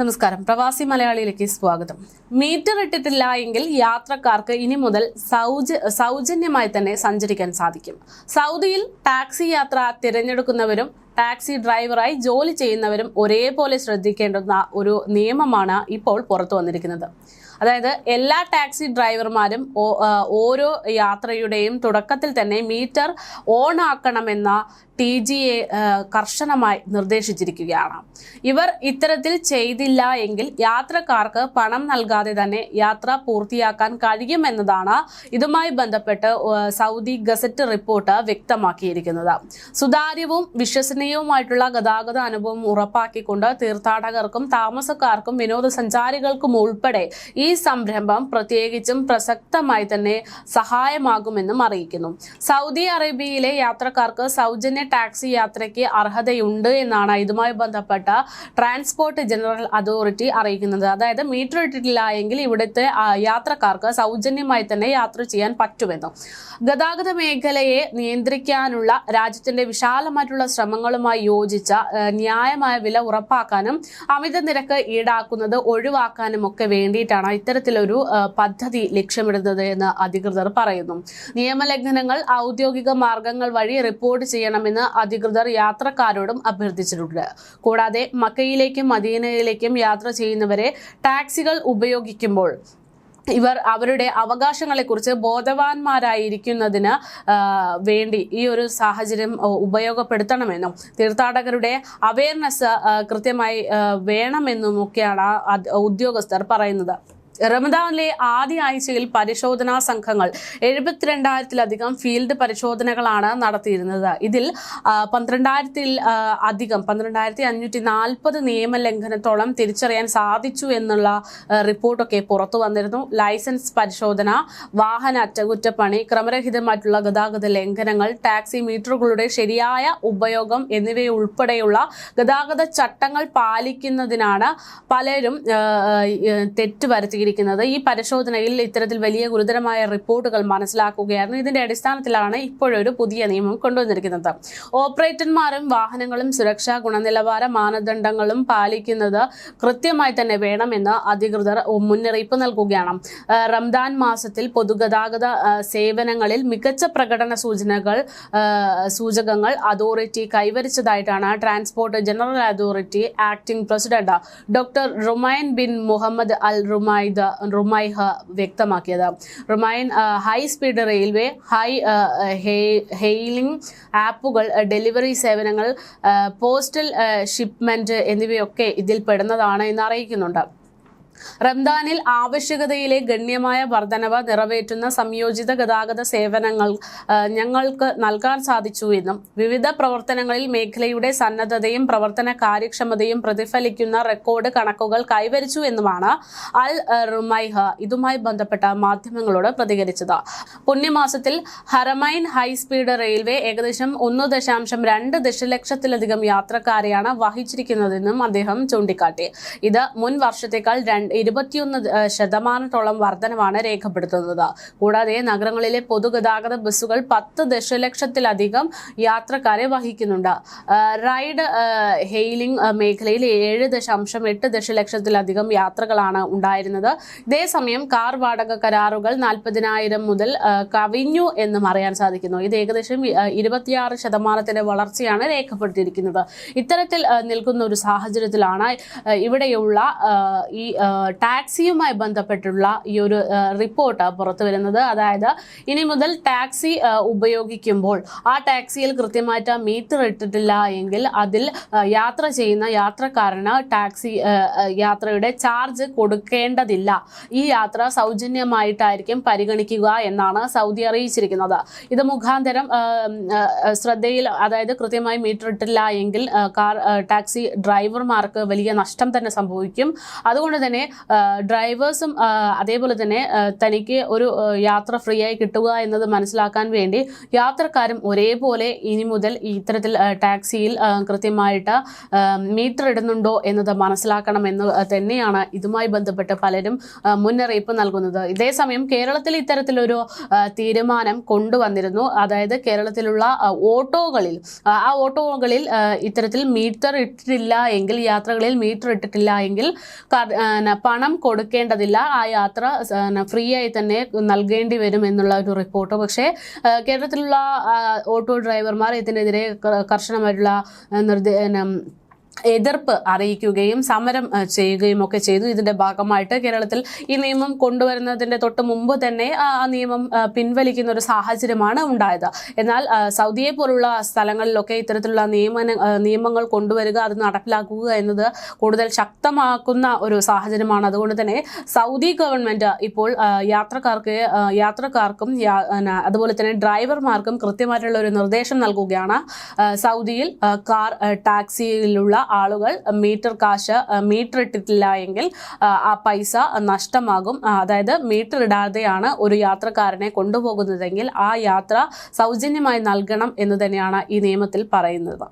നമസ്കാരം. പ്രവാസി മലയാളിയിലേക്ക് സ്വാഗതം. മീറ്റർ ഇട്ടിട്ടില്ല എങ്കിൽ യാത്രക്കാർക്ക് ഇനി മുതൽ സൗജ സൗജന്യമായി തന്നെ സഞ്ചരിക്കാൻ സാധിക്കും. സൗദിയിൽ ടാക്സി യാത്ര തിരഞ്ഞെടുക്കുന്നവരും ടാക്സി ഡ്രൈവറായി ജോലി ചെയ്യുന്നവരും ഒരേപോലെ ശ്രദ്ധിക്കേണ്ടുന്ന ഒരു നിയമമാണ് ഇപ്പോൾ പുറത്തു വന്നിരിക്കുന്നത്. അതായത് എല്ലാ ടാക്സി ഡ്രൈവർമാരും ഓരോ യാത്രയുടെയും തുടക്കത്തിൽ തന്നെ മീറ്റർ ഓൺ ആക്കണമെന്ന ടി ജിയെ കർശനമായി നിർദ്ദേശിച്ചിരിക്കുകയാണ്. ഇവർ ഇത്തരത്തിൽ ചെയ്തില്ല എങ്കിൽ യാത്രക്കാർക്ക് പണം നൽകാതെ തന്നെ യാത്ര പൂർത്തിയാക്കാൻ കഴിയുമെന്നതാണ് ഇതുമായി ബന്ധപ്പെട്ട് സൗദി ഗസറ്റ് റിപ്പോർട്ട് വ്യക്തമാക്കിയിരിക്കുന്നത്. സുതാര്യവും വിശ്വസനീയവുമായിട്ടുള്ള ഗതാഗത അനുഭവം ഉറപ്പാക്കിക്കൊണ്ട് തീർത്ഥാടകർക്കും താമസക്കാർക്കും വിനോദസഞ്ചാരികൾക്കും ഉൾപ്പെടെ ഈ സംരംഭം പ്രത്യേകിച്ചും പ്രസക്തമായി തന്നെ സഹായമാകുമെന്നും അറിയിക്കുന്നു. സൗദി അറേബ്യയിലെ യാത്രക്കാർക്ക് സൗജന്യ ടാക്സി യാത്രയ്ക്ക് അർഹതയുണ്ട് എന്നാണ് ഇതുമായി ബന്ധപ്പെട്ട ട്രാൻസ്പോർട്ട് ജനറൽ അതോറിറ്റി അറിയിക്കുന്നത്. അതായത് മീറ്റർ ഇട്ടിട്ടില്ല എങ്കിൽ ഇവിടുത്തെ യാത്രക്കാർക്ക് സൗജന്യമായി തന്നെ യാത്ര ചെയ്യാൻ പറ്റുമെന്നും. ഗതാഗത മേഖലയെ നിയന്ത്രിക്കാനുള്ള രാജ്യത്തിന്റെ വിശാലമായിട്ടുള്ള ശ്രമങ്ങളുമായി യോജിച്ച ന്യായമായ വില ഉറപ്പാക്കാനും അമിത നിരക്ക് ഈടാക്കുന്നത് ഒഴിവാക്കാനും ഒക്കെ വേണ്ടിയിട്ടാണ് ഇത്തരത്തിലൊരു പദ്ധതി ലക്ഷ്യമിടുന്നത് എന്ന് അധികൃതർ പറയുന്നു. നിയമലംഘനങ്ങൾ ഔദ്യോഗിക മാർഗങ്ങൾ വഴി റിപ്പോർട്ട് ചെയ്യണമെന്ന് അധികൃതർ യാത്രക്കാരോടും അഭ്യർത്ഥിച്ചിട്ടുണ്ട്. കൂടാതെ മക്കയിലേക്കും മദീനയിലേക്കും യാത്ര ചെയ്യുന്നവരെ ടാക്സികൾ ഉപയോഗിക്കുമ്പോൾ ഇവർ അവരുടെ അവകാശങ്ങളെക്കുറിച്ച് ബോധവാന്മാരായിരിക്കുന്നതിന് വേണ്ടി ഈ ഒരു സാഹചര്യം ഉപയോഗപ്പെടുത്തണമെന്നും തീർത്ഥാടകരുടെ അവയർനെസ് കൃത്യമായി വേണമെന്നും വേണമെന്നുമൊക്കെയാണ് ഉദ്യോഗസ്ഥർ പറയുന്നത്. റമദാനിലെ ആദ്യ ആഴ്ചയിൽ പരിശോധനാ സംഘങ്ങൾ എഴുപത്തിരണ്ടായിരത്തിലധികം ഫീൽഡ് പരിശോധനകളാണ് നടത്തിയിരുന്നത്. ഇതിൽ പന്ത്രണ്ടായിരത്തിൽ അധികം പന്ത്രണ്ടായിരത്തി അഞ്ഞൂറ്റി നാൽപ്പത് നിയമലംഘനത്തോളം തിരിച്ചറിയാൻ സാധിച്ചു എന്നുള്ള റിപ്പോർട്ടൊക്കെ പുറത്തു വന്നിരുന്നു. ലൈസൻസ് പരിശോധന വാഹന അറ്റകുറ്റപ്പണി ക്രമരഹിതമായിട്ടുള്ള ഗതാഗത ലംഘനങ്ങൾ ടാക്സി മീറ്ററുകളുടെ ശരിയായ ഉപയോഗം എന്നിവയുൾപ്പെടെയുള്ള ഗതാഗത ചട്ടങ്ങൾ പാലിക്കുന്നതിനാണ് പലരും ആ, വരുത്തിയിരിക്കുന്നത് ഈ പരിശോധനയിൽ ഇത്തരത്തിൽ വലിയ ഗുരുതരമായ റിപ്പോർട്ടുകൾ മനസ്സിലാക്കുകയായിരുന്നു. ഇതിന്റെ അടിസ്ഥാനത്തിലാണ് ഇപ്പോഴൊരു പുതിയ നിയമം കൊണ്ടുവന്നിരിക്കുന്നത്. ഓപ്പറേറ്റർമാരും വാഹനങ്ങളും സുരക്ഷാ ഗുണനിലവാര മാനദണ്ഡങ്ങളും പാലിക്കുന്നത് കൃത്യമായി തന്നെ വേണമെന്ന് അധികൃതർ മുന്നറിയിപ്പ് നൽകുകയാണ്. റംദാൻ മാസത്തിൽ പൊതുഗതാഗത സേവനങ്ങളിൽ മികച്ച പ്രകടന സൂചനകൾ സൂചകങ്ങൾ authority കൈവരിച്ചതായിട്ടാണ് transport general authority acting president doctor Rumain bin Muhammad al Rumaid റുമൈഹ വ്യക്തമാക്കിയത്. റുമൈൻ high speed railway high hailing ആപ്പുകൾ ഡെലിവറി സേവനങ്ങൾ പോസ്റ്റൽ ഷിപ്മെന്റ് എന്നിവയൊക്കെ ഇതിൽ പെടുന്നതാണ് എന്ന് അറിയിക്കുന്നുണ്ട്. റംദാനിൽ ആവശ്യകതയിലെ ഗണ്യമായ വർധനവ് നിറവേറ്റുന്ന സംയോജിത ഗതാഗത സേവനങ്ങൾ ഞങ്ങൾക്ക് നൽകാൻ സാധിച്ചു എന്നും വിവിധ പ്രവർത്തനങ്ങളിൽ മേഖലയുടെ സന്നദ്ധതയും പ്രവർത്തന കാര്യക്ഷമതയും പ്രതിഫലിക്കുന്ന റെക്കോർഡ് കണക്കുകൾ കൈവരിച്ചു എന്നുമാണ് അൽ റുമൈഹ ഇതുമായി ബന്ധപ്പെട്ട മാധ്യമങ്ങളോട് പ്രതികരിച്ചത്. പുണ്യമാസത്തിൽ ഹറമൈൻ ഹൈസ്പീഡ് റെയിൽവേ ഏകദേശം ഒന്ന് ദശാംശം രണ്ട് ദശലക്ഷത്തിലധികം യാത്രക്കാരെയാണ് വഹിച്ചിരിക്കുന്നതെന്നും അദ്ദേഹം ചൂണ്ടിക്കാട്ടി. ഇത് മുൻ വർഷത്തേക്കാൾ രണ്ട് ഇരുപത്തിയൊന്ന് ശതമാനത്തോളം വർധനമാണ് രേഖപ്പെടുത്തുന്നത്. കൂടാതെ നഗരങ്ങളിലെ പൊതുഗതാഗത ബസ്സുകൾ പത്ത് ദശലക്ഷത്തിലധികം യാത്രക്കാരെ വഹിക്കുന്നുണ്ട്. റൈഡ് ഹെയിലിംഗ് മേഖലയിൽ ഏഴ് ദശാംശം എട്ട് ദശലക്ഷത്തിലധികം യാത്രകളാണ് ഉണ്ടായിരുന്നത്. ഇതേസമയം കാർ വാടക കരാറുകൾ നാൽപ്പതിനായിരം മുതൽ കവിഞ്ഞു എന്നും അറിയാൻ സാധിക്കുന്നു. ഇത് ഏകദേശം ഇരുപത്തിയാറ് ശതമാനത്തിന്റെ വളർച്ചയാണ് രേഖപ്പെടുത്തിയിരിക്കുന്നത്. ഇത്തരത്തിൽ നിൽക്കുന്ന ഒരു സാഹചര്യത്തിലാണ് ഇവിടെയുള്ള ഈ ടാക്സിയുമായി ബന്ധപ്പെട്ടുള്ള ഈ ഒരു റിപ്പോർട്ട് പുറത്തു വരുന്നത്. അതായത് ഇനി മുതൽ ടാക്സി ഉപയോഗിക്കുമ്പോൾ ആ ടാക്സിയിൽ കൃത്യമായിട്ട് മീറ്റർ ഇട്ടിട്ടില്ല എങ്കിൽ അതിൽ യാത്ര ചെയ്യുന്ന യാത്രക്കാരന് ടാക്സി യാത്രയുടെ ചാർജ് കൊടുക്കേണ്ടതില്ല. ഈ യാത്ര സൗജന്യമായിട്ടായിരിക്കും പരിഗണിക്കുക എന്നാണ് സൗദി അറിയിച്ചിരിക്കുന്നത്. ഇത് മുഖാന്തരം ശ്രദ്ധയിൽ അതായത് കൃത്യമായി മീറ്റർ ഇട്ടില്ല എങ്കിൽ കാർ ടാക്സി ഡ്രൈവർമാർക്ക് വലിയ നഷ്ടം തന്നെ സംഭവിക്കും. അതുകൊണ്ട് തന്നെ ഡ്രൈവേഴ്സും അതേപോലെ തന്നെ തനിക്ക് ഒരു യാത്ര ഫ്രീ ആയി കിട്ടുക എന്നത് മനസ്സിലാക്കാൻ വേണ്ടി യാത്രക്കാരും ഒരേപോലെ ഇനി മുതൽ ഇത്തരത്തിൽ ടാക്സിയിൽ കൃത്യമായിട്ട് മീറ്റർ ഇടുന്നുണ്ടോ എന്നത് മനസ്സിലാക്കണമെന്ന് തന്നെയാണ് ഇതുമായി ബന്ധപ്പെട്ട് പലരും മുന്നറിയിപ്പ് നൽകുന്നത്. ഇതേസമയം കേരളത്തിൽ ഇത്തരത്തിലൊരു തീരുമാനം കൊണ്ടുവന്നിരുന്നു. അതായത് കേരളത്തിലുള്ള ഓട്ടോകളിൽ ആ, ഓട്ടോകളിൽ ഇത്തരത്തിൽ മീറ്റർ ഇട്ടിട്ടില്ല എങ്കിൽ യാത്രകളിൽ മീറ്റർ ഇട്ടിട്ടില്ല എങ്കിൽ പണം കൊടുക്കേണ്ടതില്ല. ആ യാത്ര ഫ്രീ ആയി തന്നെ നൽകേണ്ടി വരും എന്നുള്ള ഒരു റിപ്പോർട്ട്. പക്ഷേ കേരളത്തിലുള്ള ഓട്ടോ ഡ്രൈവർമാർ ഇതിനെതിരെ കർശനമായിട്ടുള്ള നിർദ്ദേ എതിർപ്പ് അറിയിക്കുകയും സമരം ചെയ്യുകയും ഒക്കെ ചെയ്തു. ഇതിന്റെ ഭാഗമായിട്ട് കേരളത്തിൽ ഈ നിയമം കൊണ്ടുവരുന്നതിന്റെ തൊട്ട് മുമ്പ് തന്നെ ആ നിയമം പിൻവലിക്കുന്ന ഒരു സാഹചര്യമാണ് ഉണ്ടായത്. എന്നാൽ സൗദിയെ പോലുള്ള സ്ഥലങ്ങളിലൊക്കെ ഇത്തരത്തിലുള്ള നിയമന നിയമങ്ങൾ കൊണ്ടുവരിക അത് നടപ്പിലാക്കുക എന്നത് കൂടുതൽ ശക്തമാക്കുന്ന ഒരു സാഹചര്യമാണ്. അതുകൊണ്ട് തന്നെ സൗദി ഗവൺമെന്റ് ഇപ്പോൾ യാത്രക്കാർക്ക് യാത്രക്കാർക്കും അതുപോലെ തന്നെ ഡ്രൈവർമാർക്കും കൃത്യമായിട്ടുള്ള ഒരു നിർദ്ദേശം നൽകുകയാണ്. സൗദിയിൽ കാർ ടാക്സിയിലുള്ള ആളുകൾ മീറ്റർ കാശ് മീറ്റർ ഇട്ടിട്ടില്ല എങ്കിൽ ആ, പൈസ നഷ്ടമാകും. അതായത് മീറ്റർ ഇടാതെയാണ് ഒരു യാത്രക്കാരനെ കൊണ്ടുപോകുന്നതെങ്കിൽ ആ യാത്ര സൗജന്യമായി നൽകണം എന്ന് തന്നെയാണ് ഈ നിയമത്തിൽ പറയുന്നത്.